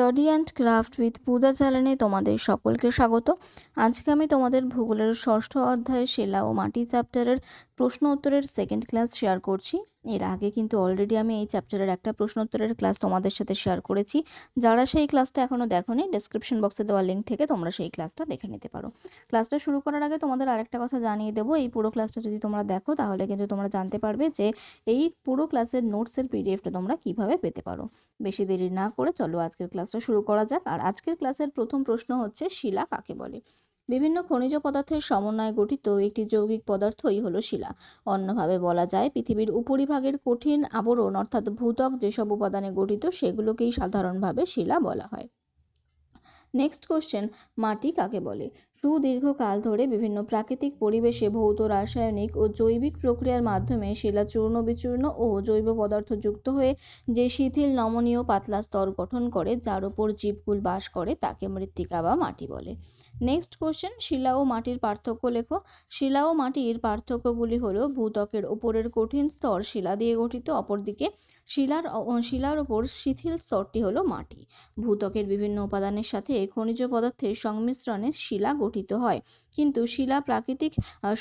Study and craft with Puja চ্যানেলে তোমাদের সকলকে স্বাগত। আজকে আমি তোমাদের ভূগোলের ষষ্ঠ অধ্যায় শিলা ও মাটি চ্যাপ্টারের প্রশ্ন উত্তরের সেকেন্ড ক্লাস শেয়ার করছি। এর আগে কিন্তু অলরেডি আমি এই চ্যাপ্টারের একটা প্রশ্ন উত্তরের ক্লাস তোমাদের সাথে শেয়ার করেছি। যারা সেই ক্লাসটা এখনও দেখোনি ডেসক্রিপশন বক্সে দেওয়া লিঙ্ক থেকে তোমরা সেই ক্লাসটা দেখে নিতে পারো। ক্লাসটা শুরু করার আগে তোমাদের আরেকটা কথা জানিয়ে দেবো। এই পুরো ক্লাসটা যদি তোমরা দেখো, তাহলে কিন্তু তোমরা জানতে পারবে যে এই পুরো ক্লাসের নোটসের পিডিএফটা তোমরা কীভাবে পেতে পারো। বেশি দেরি না করে চলো আজকের ক্লাসটা শুরু করা যাক। আর আজকের ক্লাসের প্রথম প্রশ্ন হচ্ছে, শিলা কাকে বলে? বিভিন্ন খনিজ পদার্থের সমন্বয়ে গঠিত একটি যৌগিক পদার্থই হল শিলা। অন্যভাবে বলা যায়, পৃথিবীর উপরিভাগের কঠিন আবরণ অর্থাৎ ভূতক যেসব উপাদানে গঠিত, সেগুলোকেই সাধারণভাবে শিলা বলা হয়। নেক্সট কোশ্চেন মাটি কাকে বলে? সুদীর্ঘকাল ধরে বিভিন্ন প্রাকৃতিক পরিবেশে ভৌত, রাসায়নিক ও জৈবিক প্রক্রিয়ার মাধ্যমে শিলা চূর্ণ বিচূর্ণ ও জৈব পদার্থ যুক্ত হয়ে যে শিথিল, নমনীয়, পাতলা স্তর গঠন করে, যার ওপর জীবকুল বাস করে, তাকে মৃত্তিকা বা মাটি বলে। নেক্সট কোশ্চেন শিলা ও মাটির পার্থক্য লেখো। শিলা ও মাটির পার্থক্যগুলি হলো ভূত্বকের ওপরের কঠিন স্তর শিলা দিয়ে গঠিত, অপরদিকে শিলার শিলার ওপর শিথিল স্তরটি হলো মাটি। ভূত্বকের বিভিন্ন উপাদানের সাথে খনিজ পদার্থের সংমিশ্রণে শিলা গঠিত হয়। কিন্তু শিলা প্রাকৃতিক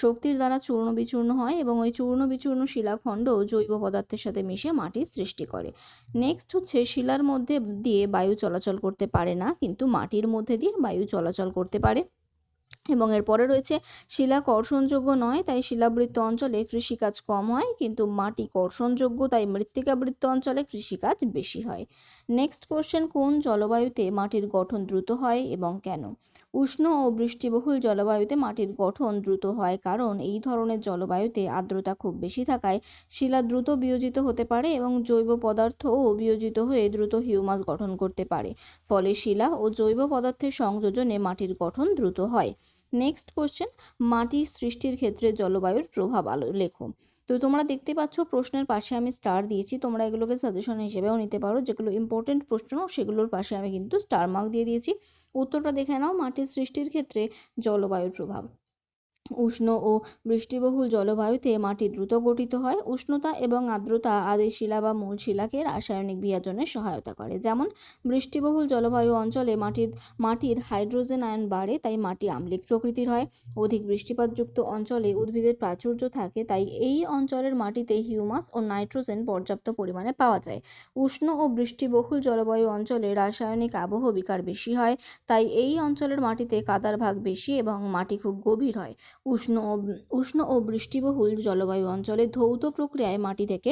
শক্তির দ্বারা চূর্ণ বিচূর্ণ হয় এবং ওই চূর্ণ বিচূর্ণ শিলাখণ্ড জৈব পদার্থের সাথে মিশে মাটির সৃষ্টি করে। নেক্সট হচ্ছে শিলার মধ্যে দিয়ে বায়ু চলাচল করতে পারে না, কিন্তু মাটির মধ্যে দিয়ে বায়ু চলাচল করতে পারে। এবং এরপরে রয়েছে শিলা কর্ষণযোগ্য নয়, তাই শিলাবৃত্ত অঞ্চলে কৃষিকাজ কম হয়, কিন্তু মাটি কর্ষণযোগ্য, তাই মৃত্তিকাবৃত্ত অঞ্চলে কৃষিকাজ বেশি হয়। নেক্সট কোশ্চেন কোন জলবায়ুতে মাটির গঠন দ্রুত হয় এবং কেন? উষ্ণ ও বৃষ্টিবহুল জলবায়ুতে মাটির গঠন দ্রুত হয় কারণ এই ধরনের জলবায়ুতে আর্দ্রতা খুব বেশি থাকায় শিলা দ্রুত বিয়োজিত হতে পারে এবং জৈব পদার্থও বিয়োজিত হয়ে দ্রুত হিউমাস গঠন করতে পারে। ফলে শিলা ও জৈব পদার্থের সংযোজনে মাটির গঠন দ্রুত হয়। নেক্সট কোশ্চেন, মাটির সৃষ্টির ক্ষেত্রে জলবায়ুর প্রভাব আলো লেখো। তো তোমরা দেখতে পাচ্ছ প্রশ্নের পাশে আমি স্টার দিয়েছি। তোমরা এগুলোকে সাজেশন হিসেবেও নিতে পারো। যেগুলো ইম্পর্টেন্ট প্রশ্ন, সেগুলোর পাশে আমি কিন্তু স্টার মার্ক দিয়ে দিয়েছি। উত্তরটা দেখে নাও। মাটির সৃষ্টির ক্ষেত্রে জলবায়ুর প্রভাব। উষ্ণ ও বৃষ্টিবহুল জলবায়ুতে মাটি দ্রুত গঠিত হয়। উষ্ণতা এবং আর্দ্রতা আদি শিলা বা মূল শিলাকে রাসায়নিক বিভাজনে সহায়তা করে। যেমন, বৃষ্টিবহুল জলবায়ু অঞ্চলে মাটির মাটির হাইড্রোজেন আয়ন বাড়ে, তাই মাটি আম্লিক প্রকৃতির হয়। অধিক বৃষ্টিপাতযুক্ত অঞ্চলে উদ্ভিদের প্রাচুর্য থাকে, তাই এই অঞ্চলের মাটিতে হিউমাস ও নাইট্রোজেন পর্যাপ্ত পরিমাণে পাওয়া যায়। উষ্ণ ও বৃষ্টিবহুল জলবায়ু অঞ্চলে রাসায়নিক আবহ বিকার বেশি হয়, তাই এই অঞ্চলের মাটিতে কাদার ভাগ বেশি এবং মাটি খুব গভীর হয়। উষ্ণ উষ্ণ ও বৃষ্টিবহুল জলবায়ু অঞ্চলে ধৌত প্রক্রিয়ায় মাটি থেকে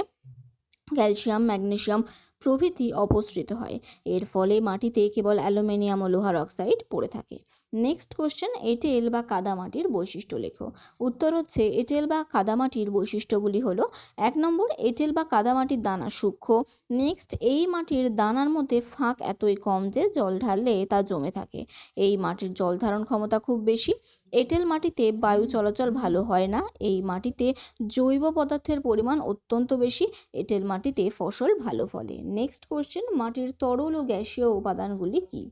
ক্যালসিয়াম ম্যাগনেশিয়াম প্রভৃতি অপসৃত হয়। এর ফলে মাটিতে কেবল অ্যালুমিনিয়াম ও লোহার অক্সাইড পড়ে থাকে। নেক্সট কোশ্চেন এঁটেল বা কাদামাটির বৈশিষ্ট্য লেখো। উত্তর হচ্ছে, এঁটেল বা কাদামাটির বৈশিষ্ট্যগুলি হলো, এক নম্বর, এঁটেল বা কাদামাটির দানা সূক্ষ্ম। নেক্সট এই মাটির দানার মধ্যে ফাঁক এতই কম যে জল ঢাললে তা জমে থাকে। এই মাটির জল ধারণ ক্ষমতা খুব বেশি। এঁটেল মাটিতে বায়ু চলাচল ভালো হয় না। এই মাটিতে জৈব পদার্থের পরিমাণ অত্যন্ত বেশি। এঁটেল মাটিতে ফসল ভালো ফলে। নেক্সট কোশ্চেন মাটির তরল ও গ্যাসীয় উপাদানগুলি কী?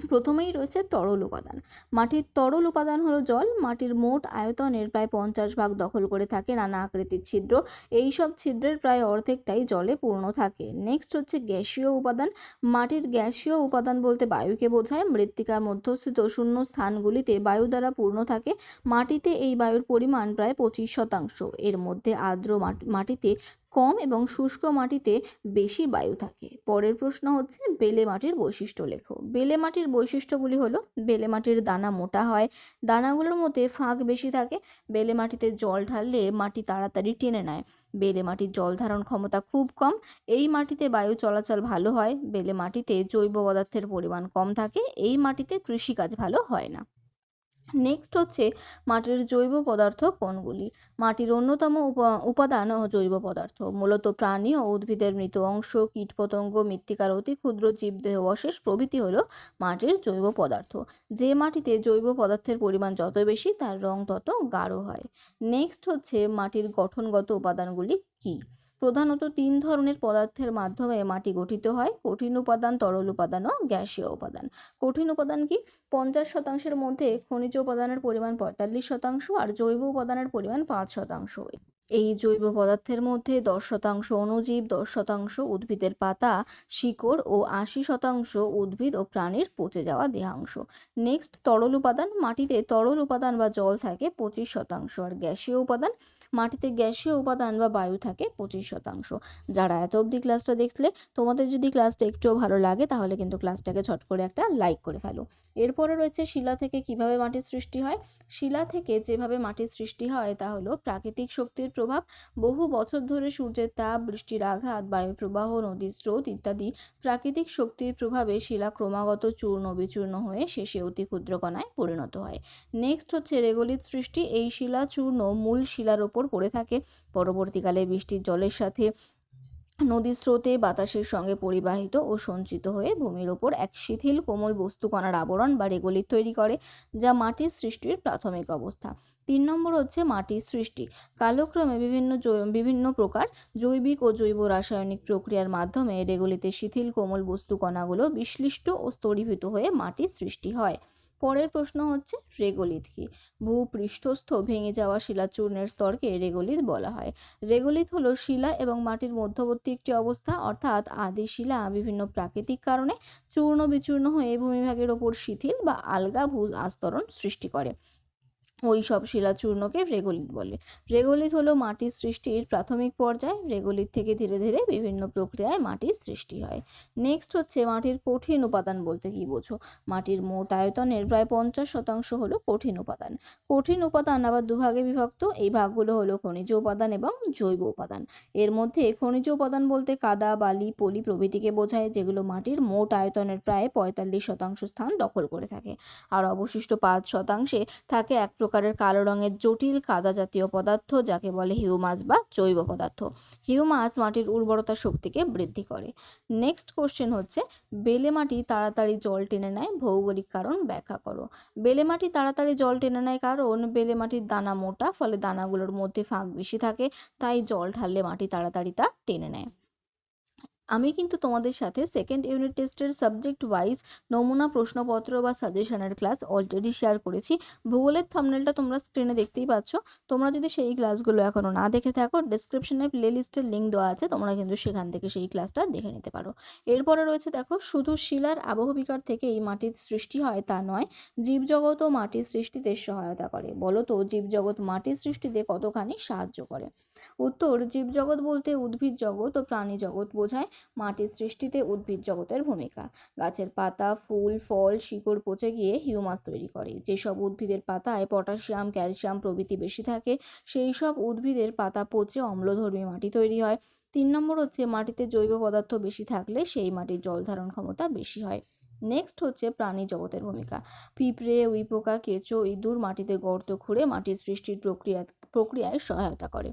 প্রথমেই রয়েছে তরল উপাদান। মাটির তরল উপাদান হলো জল। মাটির মোট আয়তনের প্রায় পঞ্চাশ ভাগ দখল করে থাকে নানা আকৃতির ছিদ্র। এই সব ছিদ্রের প্রায় অর্ধেকটাই জলে পূর্ণ থাকে। নেক্সট হচ্ছে গ্যাসীয় উপাদান। মাটির গ্যাসীয় উপাদান বলতে বায়ুকে বোঝায়। মৃত্তিকার মধ্যস্থিত শূন্য স্থানগুলিতে বায়ু দ্বারা পূর্ণ থাকে। মাটিতে এই বায়ুর পরিমাণ প্রায় পঁচিশ শতাংশ। এর মধ্যে আর্দ্র মাটিতে কম এবং শুষ্ক মাটিতে বেশি বায়ু থাকে। পরের প্রশ্ন হচ্ছে বেলে মাটির বৈশিষ্ট্য লেখো। বেলে মাটির বৈশিষ্ট্যগুলি হলো, বেলে মাটির দানা মোটা হয়, দানাগুলোর মধ্যে ফাঁক বেশি থাকে, বেলে মাটিতে জল ঢাললে মাটি তাড়াতাড়ি টেনে নেয়। বেলে মাটির জল ধারণ ক্ষমতা খুব কম, এই মাটিতে বায়ু চলাচল ভালো হয়, বেলে মাটিতে জৈব পদার্থের পরিমাণ কম থাকে, এই মাটিতে কৃষিকাজ ভালো হয় না। নেক্সট হচ্ছে মাটির জৈব পদার্থ কোনগুলি? মাটির অন্যতম উপা- উপাদান ও জৈব পদার্থ। মূলত প্রাণী ও উদ্ভিদের মৃত অংশ, কীটপতঙ্গ, মৃত্তিকার অতি ক্ষুদ্র জীবদেহ অশেষ প্রভৃতি হলো মাটির জৈব পদার্থ। যে মাটিতে জৈব পদার্থের পরিমাণ যত বেশি, তার রং তত গাঢ় হয়। নেক্সট হচ্ছে মাটির গঠনগত উপাদানগুলি কী? প্রধানত তিন ধরনের পদার্থের মাধ্যমে মাটি গঠিত হয়, কঠিন উপাদান, তরল উপাদান ও গ্যাসীয় উপাদান। কঠিন উপাদান কি? পঞ্চাশ শতাংশের মধ্যে খনিজ উপাদানের পরিমাণ পঁয়তাল্লিশ শতাংশ আর জৈব উপাদানের পরিমাণ পাঁচ শতাংশ এই জৈব পদার্থের মধ্যে দশ শতাংশ অণুজীব, দশ শতাংশ উদ্ভিদের পাতা, শিকড় ও আশি শতাংশ উদ্ভিদ ও প্রাণীর পচে যাওয়া দেহাংশ। নেক্সট তরল উপাদান। মাটিতে তরল উপাদান বা জল থাকে পঁচিশ শতাংশ আর গ্যাসীয় উপাদান। মাটিতে গ্যাসীয় উপাদান বা বায়ু থাকে পঁচিশ শতাংশ। যারা এত অবধি ক্লাসটা দেখলে, তোমাদের যদি ক্লাসটা একটুও ভালো লাগে, তাহলে কিন্তু ক্লাসটাকে ছট করে একটা লাইক করে ফেলো। এরপরে রয়েছে শিলা থেকে কীভাবে মাটির সৃষ্টি হয়? শিলা থেকে যেভাবে মাটির সৃষ্টি হয়, তা হলো প্রাকৃতিক শক্তির প্রভাব বহু বছর ধরে সূর্যের তাপ, বৃষ্টির আঘাত, বায়ুপ্রবাহ, নদীর স্রোত ইত্যাদি প্রাকৃতিক শক্তির প্রভাবে শিলা ক্রমাগত চূর্ণ বিচূর্ণ হয়ে শেষে অতি ক্ষুদ্র কণায় পরিণত হয়। নেক্সট হচ্ছে রেগলিত সৃষ্টি। এই শিলা চূর্ণ মূল শিলার ওপর পড়ে থাকে। পরবর্তীকালে বৃষ্টির জলের সাথে নদীর স্রোতে বাতাসের সঙ্গে পরিবাহিত ও সঞ্চিত হয়ে ভূমির ওপর এক শিথিল কোমল বস্তুকণার আবরণ বা রেগলিত তৈরি করে, যা মাটির সৃষ্টির প্রাথমিক অবস্থা। তিন নম্বর হচ্ছে মাটির সৃষ্টি। কালক্রমে বিভিন্ন বিভিন্ন প্রকার জৈবিক ও জৈব রাসায়নিক প্রক্রিয়ার মাধ্যমে রেগলিতে শিথিল কোমল বস্তুকণাগুলো বিশ্লিষ্ট ও স্তরীভূত হয়ে মাটির সৃষ্টি হয়। পরের প্রশ্ন হচ্ছে রেগলিত কি? ভূপৃষ্ঠস্থ ভেঙে যাওয়া শিলাচূর্ণের স্তরকে রেগলিত বলা হয়। রেগলিত হলো শিলা এবং মাটির মধ্যবর্তী একটি অবস্থা, অর্থাৎ আদি শিলা বিভিন্ন প্রাকৃতিক কারণে চূর্ণ বিচূর্ণ হয়ে ভূমিভাগের ওপর শিথিল বা আলগা ভূ আস্তরণ সৃষ্টি করে। ওই সব শিলাচূর্ণকে রেগলিত বলে। রেগলিত হলো মাটির সৃষ্টির প্রাথমিক পর্যায়। রেগলিত থেকে ধীরে ধীরে বিভিন্ন প্রক্রিয়ায় মাটির সৃষ্টি হয়। নেক্সট হচ্ছে মাটির কঠিন উপাদান বলতে কি বোঝো? মাটির মোট আয়তনের প্রায় পঞ্চাশ শতাংশ হলো কঠিন উপাদান। কঠিন উপাদান আবার দুভাগে বিভক্ত। এই ভাগগুলো হলো খনিজ উপাদান এবং জৈব উপাদান। এর মধ্যে খনিজ উপাদান বলতে কাদা, বালি, পলি প্রভৃতিকে বোঝায়, যেগুলো মাটির মোট আয়তনের প্রায় পঁয়তাল্লিশ শতাংশ স্থান দখল করে থাকে। আর অবশিষ্ট পাঁচ শতাংশে থাকে এক প্রকারের কালো রঙের জটিল কাদা জাতীয় পদার্থ, যাকে বলে হিউমাস বা জৈব পদার্থ। হিউমাস মাটির উর্বরতা শক্তিকে বৃদ্ধি করে। নেক্সট কোশ্চেন হচ্ছে, বেলে মাটি তাড়াতাড়ি জল টেনে নেয় ভৌগোলিক কারণ ব্যাখ্যা করো। বেলে মাটি তাড়াতাড়ি জল টেনে নেয় কারণ বেলে মাটির দানা মোটা, ফলে দানাগুলোর মধ্যে ফাঁক বেশি থাকে, তাই জল ঢাললে মাটি তাড়াতাড়ি তা টেনে নেয়। আমি কিন্তু তোমাদের সাথে সেকেন্ড ইউনিট টেস্টের সাবজেক্ট ওয়াইজ নমুনা প্রশ্নপত্র বা সাজেশনের ক্লাস অলরেডি শেয়ার করেছি। ভূগোলের থামনেলটা তোমরা স্ক্রিনে দেখতেই পাচ্ছ। তোমরা যদি সেই ক্লাসগুলো এখনও না দেখে থাকো ডিসক্রিপশনে প্লে লিস্টের লিঙ্ক দেওয়া আছে, তোমরা কিন্তু সেখান থেকে সেই ক্লাসটা দেখে নিতে পারো। এরপরে রয়েছে দেখো, শুধু শিলার আবহবিকার থেকে এই মাটির সৃষ্টি হয় তা নয়, জীবজগৎ ও মাটির সৃষ্টিতে সহায়তা করে। বলো তো, জীবজগৎ মাটির সৃষ্টিতে কতখানি সাহায্য করে? উত্তর, জীবজগৎ বলতে উদ্ভিদ জগৎ ও প্রাণী জগৎ বোঝায় মাটির সৃষ্টিতে উদ্ভিদ জগতের ভূমিকা। গাছের পাতা, ফুল, ফল, শিকড় পচে গিয়ে হিউমাস তৈরি করে। যেসব উদ্ভিদের পাতায় পটাশিয়াম, ক্যালসিয়াম প্রভৃতি বেশি থাকে, সেই সব উদ্ভিদের পাতা পচে অম্লধর্মী মাটি তৈরি হয়। তিন নম্বর হচ্ছে মাটিতে জৈব পদার্থ বেশি থাকলে সেই মাটির জল ধারণ ক্ষমতা বেশি হয়। নেক্সট হচ্ছে প্রাণী জগতের ভূমিকা। পিঁপড়ে, উইপোকা, কেঁচো, ইঁদুর মাটিতে গর্ত খুঁড়ে মাটির সৃষ্টির প্রক্রিয়া, প্রক্রিয়ায় সহায়তা করে।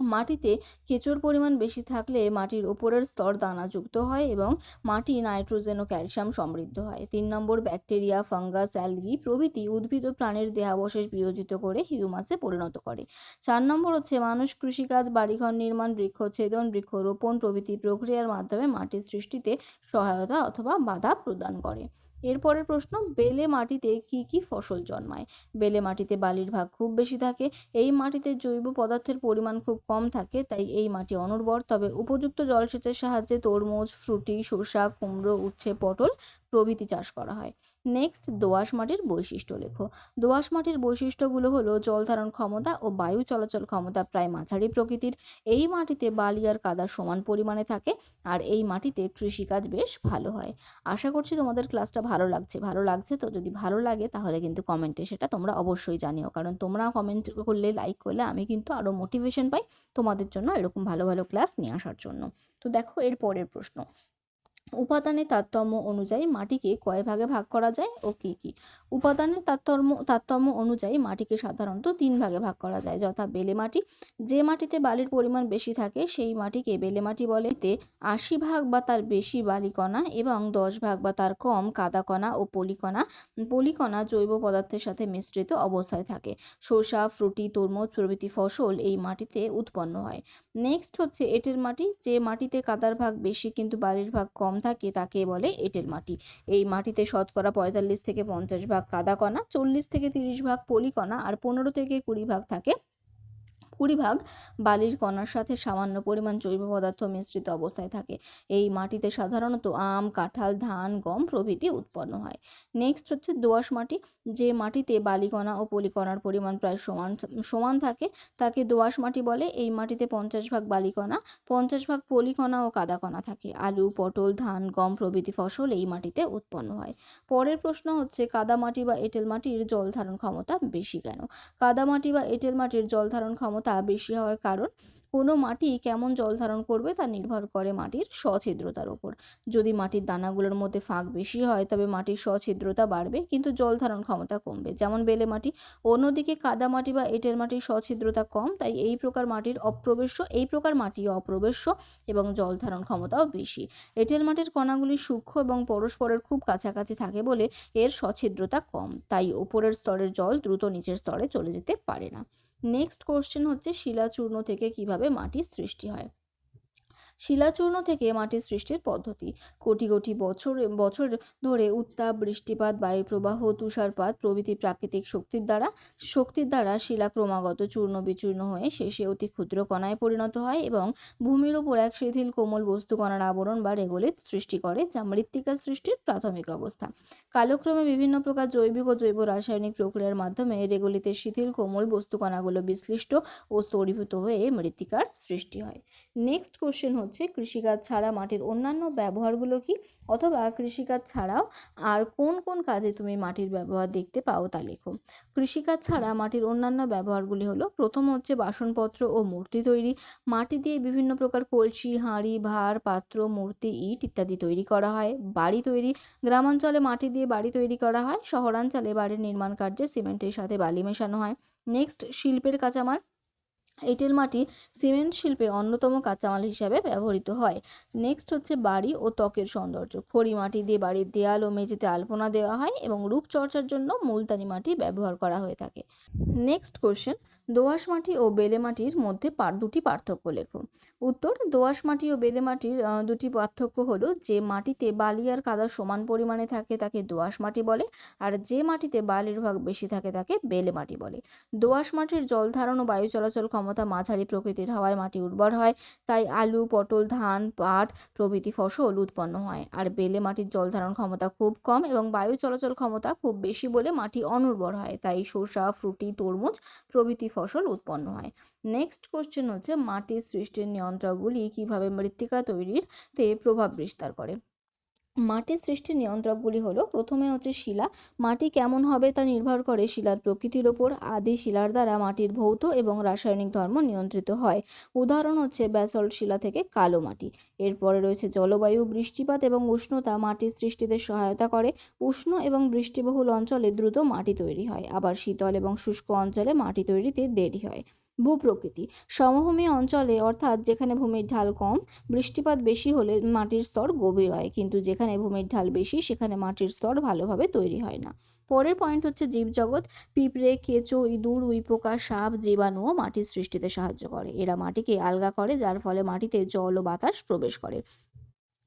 মাটিতে কেঁচোর পরিমাণ বেশি থাকলে মাটির ওপরের স্তর দানাযুক্ত হয় এবং মাটি নাইট্রোজেন ও ক্যালসিয়াম সমৃদ্ধ হয়। তিন নম্বর, ব্যাকটেরিয়া, ফাঙ্গাস, অ্যালগি প্রভৃতি উদ্ভিদ ও প্রাণীর দেহাবশেষ বিয়োজিত করে হিউমাসে পরিণত করে। চার নম্বর হচ্ছে মানুষ, কৃষিকাজ, বাড়িঘর নির্মাণ, বৃক্ষচ্ছেদন, বৃক্ষরোপণ প্রভৃতি প্রক্রিয়ার মাধ্যমে মাটির সৃষ্টিতে সহায়তা অথবা বাধা প্রদান করে। এরপরের প্রশ্ন, বেলে মাটিতে কি কি ফসল জন্মায়? বেলে মাটিতে বালির ভাগ খুব বেশি থাকে, এই মাটিতে জৈব পদার্থের পরিমাণ খুব কম থাকে, তাই এই মাটি অনুর্বর। তবে উপযুক্ত জলসেচের সাহায্যে তরমুজ, ফ্রুটি শসা কুমড়ো, উচ্ছে, পটল প্রভৃতি চাষ করা হয়। নেক্সট, দোআঁশ মাটির বৈশিষ্ট্য লেখো। দোআঁশ মাটির বৈশিষ্ট্যগুলো হলো জল ধারণ ক্ষমতা ও বায়ু চলাচল ক্ষমতা প্রায় মাঝারি প্রকৃতির। এই মাটিতে বালি আর কাদা সমান পরিমাণে থাকে, আর এই মাটিতে কৃষিকাজ বেশ ভালো হয়। আশা করছি তোমাদের ক্লাসটা ভালো লাগছে ভালো লাগছে তো যদি ভালো লাগে তাহলে কিন্তু কমেন্টে সেটা তোমরা অবশ্যই জানিও। কারণ তোমরা কমেন্ট করলে লাইক করলে আমি কিন্তু আরও মোটিভেশন পাই তোমাদের জন্য এরকম ভালো ভালো ক্লাস নিয়ে আসার জন্য। তো দেখো এর পরের প্রশ্ন। উপাদানের তারতম্য অনুযায়ী মাটিকে কয় ভাগে ভাগ করা যায় ও কী কী? উপাদানের তারতম্য তারতম্য অনুযায়ী মাটিকে সাধারণত তিন ভাগে ভাগ করা যায়, যথা বেলে মাটি। যে মাটিতে বালির পরিমাণ বেশি থাকে, সেই মাটিকে বেলে মাটি বলে। এতে আশি ভাগ বা তার বেশি বালিকণা এবং দশ ভাগ বা তার কম কাদাকণা ও পলিকণা। পলিকণা জৈব পদার্থের সাথে মিশ্রিত অবস্থায় থাকে। শসা, ফ্রুটি, তরমুজ প্রভৃতি ফসল এই মাটিতে উৎপন্ন হয়। নেক্সট হচ্ছে এঁটেল মাটি। যে মাটিতে কাদার ভাগ বেশি কিন্তু বালির ভাগ কম থাকে তাকে বলে এঁটেল মাটি। এই মাটিতে শতকরা পঁয়তাল্লিশ থেকে পঞ্চাশ ভাগ কাদা কণা চল্লিশ থেকে তিরিশ ভাগ পলিকণা আর পনেরো থেকে কুড়ি ভাগ থাকে কুড়ি ভাগ বালির কণার সাথে সামান্য পরিমাণ জৈব পদার্থ মিশ্রিত অবস্থায় থাকে। এই মাটিতে সাধারণত আম, কাঁঠাল, ধান, গম প্রভৃতি উৎপন্ন হয়। নেক্সট হচ্ছে দোআঁশ মাটি। যে মাটিতে বালিকণা ও পলিকণার পরিমাণ প্রায় সমান সমান থাকে, তাকে দোআঁশ মাটি বলে। এই মাটিতে পঞ্চাশ ভাগ বালিকণা, পঞ্চাশ ভাগ পলিকণা ও কাদাকণা থাকে। আলু, পটল, ধান, গম প্রভৃতি ফসল এই মাটিতে উৎপন্ন হয়। পরের প্রশ্ন হচ্ছে, কাদা মাটি বা এঁটেল মাটির জল ধারণ ক্ষমতা বেশি কেন? কাদামাটি বা এঁটেল মাটির জল ধারণ ক্ষমতা বেশি হওয়ার কারণ, কোনো মাটি কেমন জল ধারণ করবে তা নির্ভর করে মাটির সছিদ্রতার ওপর যদি মাটির দানাগুলোর মধ্যে ফাঁক বেশি হয়, তবে মাটির সছিদ্রতা বাড়বে, কিন্তু জল ধারণ ক্ষমতা কমবে। যেমন বেলে মাটি, অন্যদিকে কাদা মাটি বা এঁটেল মাটির সছিদ্রতা কম, তাই এই প্রকার মাটির অপ্রবেশ্য, এই প্রকার মাটি অপ্রবেশ্য এবং জল ধারণ ক্ষমতাও বেশি। এঁটেল মাটির কণাগুলি সূক্ষ্ম এবং পরস্পরের খুব কাছাকাছি থাকে বলে এর সছিদ্রতা কম, তাই ওপরের স্তরের জল দ্রুত নিচের স্তরে চলে যেতে পারে না। নেক্সট কোশ্চেন হচ্ছে শিলাচূর্ণ থেকে কীভাবে মাটির সৃষ্টি হয়? শিলাচূর্ণ থেকে মাটির সৃষ্টির পদ্ধতি। কোটি কোটি বছর বছর ধরে উত্তাপ, বৃষ্টিপাত, বায়ুপ্রবাহ, তুষারপাত প্রভৃতি প্রাকৃতিক শক্তির দ্বারা শক্তির দ্বারা শিলা ক্রমাগত চূর্ণ বিচূর্ণ হয়ে শেষে অতি ক্ষুদ্র কণায় পরিণত হয় এবং ভূমির ওপর এক শিথিল কোমল বস্তু কণার আবরণ বা রেগলিত সৃষ্টি করে, যা মৃত্তিকা সৃষ্টির প্রাথমিক অবস্থা। কালক্রমে বিভিন্ন প্রকার জৈবিক ও জৈব রাসায়নিক প্রক্রিয়ার মাধ্যমে রেগলিতের শিথিল কোমল বস্তু কণাগুলো বিশ্লিষ্ট ও স্তরীভূত হয়ে মৃত্তিকার সৃষ্টি হয়। নেক্সট কোশ্চেন কৃষিকাজ ছাড়া মাটির অন্যান্য ব্যবহারগুলো কি? অথবা কৃষিকাজ ছাড়াও আর কোন কোন কাজে তুমি মাটির ব্যবহার দেখতে পাও তা লেখো। কৃষিকাজ ছাড়া মাটির অন্যান্য ব্যবহারগুলি হলো, প্রথম হচ্ছে বাসনপত্র ও মূর্তি তৈরি। মাটি দিয়ে বিভিন্ন প্রকার কলসি, হাঁড়ি ভাঁড় পাত্র, মূর্তি, ইট ইত্যাদি তৈরি করা হয়। বাড়ি তৈরি। গ্রামাঞ্চলে মাটি দিয়ে বাড়ি তৈরি করা হয়। শহরাঞ্চলে বাড়ির নির্মাণ কার্যে সিমেন্টের সাথে বালি মেশানো হয়। নেক্সট, শিল্পের কাঁচামাল। এঁটেল মাটি সিমেন্ট শিল্পে অন্যতম কাঁচামাল হিসাবে ব্যবহৃত হয়। নেক্সট হচ্ছে বাড়ি ও ত্বকের সৌন্দর্য। খড়ি মাটি দিয়ে বাড়ির দেয়াল ও মেঝেতে আলপনা দেওয়া হয় এবং রূপচর্চার জন্য মুলতানি মাটি ব্যবহার করা হয়ে থাকে। নেক্সট কোশ্চেন দোআঁশ মাটি ও বেলে মাটির মধ্যে দুটি পার্থক্য লেখো। উত্তর, দোআঁশ মাটি ও বেলে মাটির দুটি পার্থক্য হলো যে মাটিতে বালি আর কাদা সমান পরিমাণে থাকে তাকে দোআঁশ মাটি বলে, আর যে মাটিতে বালির ভাগ বেশি থাকে তাকে বেলে মাটি বলে। দোআঁশ মাটির জল ধারণ ও বায়ু চলাচল ক্ষমতা মাঝারি প্রকৃতির হওয়ায় মাটি উর্বর হয়, তাই আলু, পটল, ধান, পাট প্রভৃতি ফসল উৎপন্ন হয়, আর বেলে মাটির জল ধারণ ক্ষমতা খুব কম এবং বায়ু চলাচল ক্ষমতা খুব বেশি বলে মাটি অনুর্বর হয়, তাই শসা ফ্রুটি, তরমুজ প্রভৃতি ফসল উৎপন্ন হয়। নেক্সট কোশ্চেন হচ্ছে, মাটির সৃষ্টির নিয়ন্ত্রকগুলি কীভাবে মৃত্তিকা তৈরিতে প্রভাব বিস্তার করে? মাটির সৃষ্টির নিয়ন্ত্রকগুলি হলো, প্রথমে হচ্ছে শিলা। মাটি কেমন হবে তা নির্ভর করে শিলার প্রকৃতির ওপর। আদি শিলার দ্বারা মাটির ভৌত এবং রাসায়নিক ধর্ম নিয়ন্ত্রিত হয়। উদাহরণ হচ্ছে ব্যাসল্ট শিলা থেকে কালো মাটি। এরপরে রয়েছে জলবায়ু, বৃষ্টিপাত এবং উষ্ণতা। মাটির সৃষ্টিতে সহায়তা করে। উষ্ণ এবং বৃষ্টিবহুল অঞ্চলে দ্রুত মাটি তৈরি হয়। আবার শীতল এবং শুষ্ক অঞ্চলে মাটি তৈরিতে দেরি হয়। ভূপ্রকৃতি। সমভূমি অঞ্চলে, অর্থাৎ যেখানে ভূমির ঢাল কম, বৃষ্টিপাত বেশি হলে মাটির স্তর গভীর হয়, কিন্তু যেখানে ভূমির ঢাল বেশি, সেখানে মাটির স্তর ভালোভাবে তৈরি হয় না। পরের পয়েন্ট হচ্ছে জীবজগৎ। পিঁপড়ে, কেঁচো, ইঁদুর, উইপোকা, সাপ, জীবাণুও মাটির সৃষ্টিতে সাহায্য করে। এরা মাটিকে আলগা করে, যার ফলে মাটিতে জল ও বাতাস প্রবেশ করে।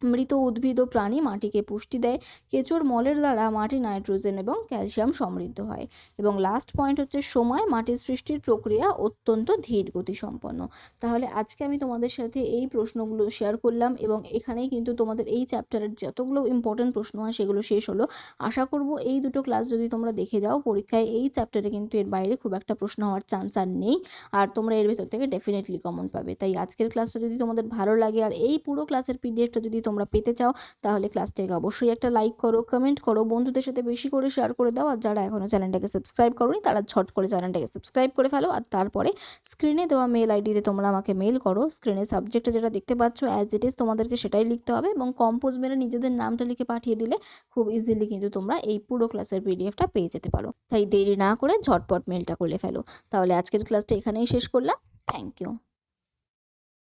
মৃত উদ্ভিদ ও প্রাণী মাটিকে পুষ্টি দেয়। কেঁচোর মলের দ্বারা মাটি নাইট্রোজেন এবং ক্যালসিয়াম সমৃদ্ধ হয় এবং লাস্ট পয়েন্ট হচ্ছে সময়। মাটির সৃষ্টির প্রক্রিয়া অত্যন্ত ধীর গতিসম্পন্ন। তাহলে আজকে আমি তোমাদের সাথে এই প্রশ্নগুলো শেয়ার করলাম এবং এখানেই কিন্তু তোমাদের এই চ্যাপ্টারের যতগুলো ইম্পর্টেন্ট প্রশ্ন হয় সেগুলো শেষ হলো। আশা করব এই দুটো ক্লাস যদি তোমরা দেখে যাও, পরীক্ষায় এই চ্যাপ্টারে কিন্তু এর বাইরে খুব একটা প্রশ্ন হওয়ার চান্স আর নেই। আর তোমরা এর ভেতর থেকে ডেফিনেটলি কমন পাবে। তাই আজকের ক্লাসটা যদি তোমাদের ভালো লাগে আর এই পুরো ক্লাসের পিডিএফটা যদি তোমরা পেতে চাও, তাহলে ক্লাসটাকে অবশ্যই একটা লাইক করো কমেন্ট করো, বন্ধুদের সাথে বেশি করে শেয়ার করে দাও, আর যারা এখনও চ্যানেলটাকে সাবস্ক্রাইব করোনি, তারা ঝট করে চ্যানেলটাকে সাবস্ক্রাইব করে ফেলো, আর তারপরে স্ক্রিনে দেওয়া মেল আইডিতে তোমরা আমাকে মেল করো স্ক্রিনে সাবজেক্টে যেটা দেখতে পাচ্ছ অ্যাজ ইট ইজ তোমাদেরকে সেটাই লিখতে হবে, এবং কম্পোজ মেরে নিজেদের নামটা লিখে পাঠিয়ে দিলে খুব ইজিলি কিন্তু তোমরা এই পুরো ক্লাসের পিডিএফটা পেয়ে যেতে পারো। তাই দেরি না করে ঝটপট মেলটা করলে ফেলো। তাহলে আজকের ক্লাসটা এখানেই শেষ করলাম। Thank you